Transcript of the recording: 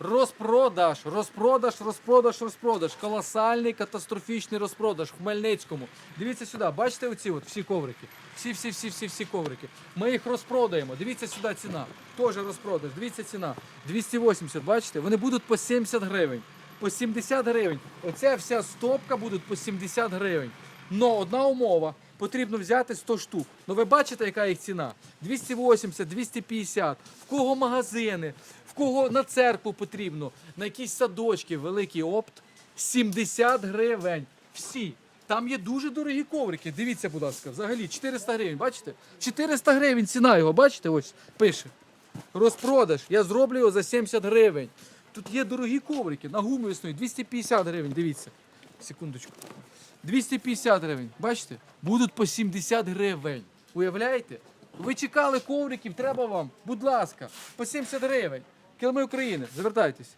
Розпродаж, розпродаж, розпродаж, розпродаж. Колосальний катастрофічний розпродаж в Хмельницькому. Дивіться сюди, бачите оці от всі коврики? Всі, всі, всі, всі, всі коврики. Ми їх розпродаємо. Дивіться сюди ціна. Теж розпродаж. Дивіться ціна. 280, бачите? Вони будуть по 70 гривень. По 70 гривень. Оця вся стопка буде по 70 гривень. Но одна умова. Потрібно взяти 100 штук. Ну ви бачите, яка їх ціна? 280, 250. В кого магазини, в кого на церкву потрібно, на якісь садочки, великий опт. 70 гривень. Всі. Там є дуже дорогі коврики. Дивіться, будь ласка, взагалі 400 гривень. Бачите? 400 гривень ціна його, бачите? Ось пише. Розпродаж. Я зроблю його за 70 гривень. Тут є дорогі коврики на гуму існує 250 гривень. Дивіться. Секундочку. 250 гривень. Бачите? Будуть по 70 гривень. Уявляєте? Ви чекали ковриків, треба вам, будь ласка, по 70 гривень. Килими України, звертайтесь.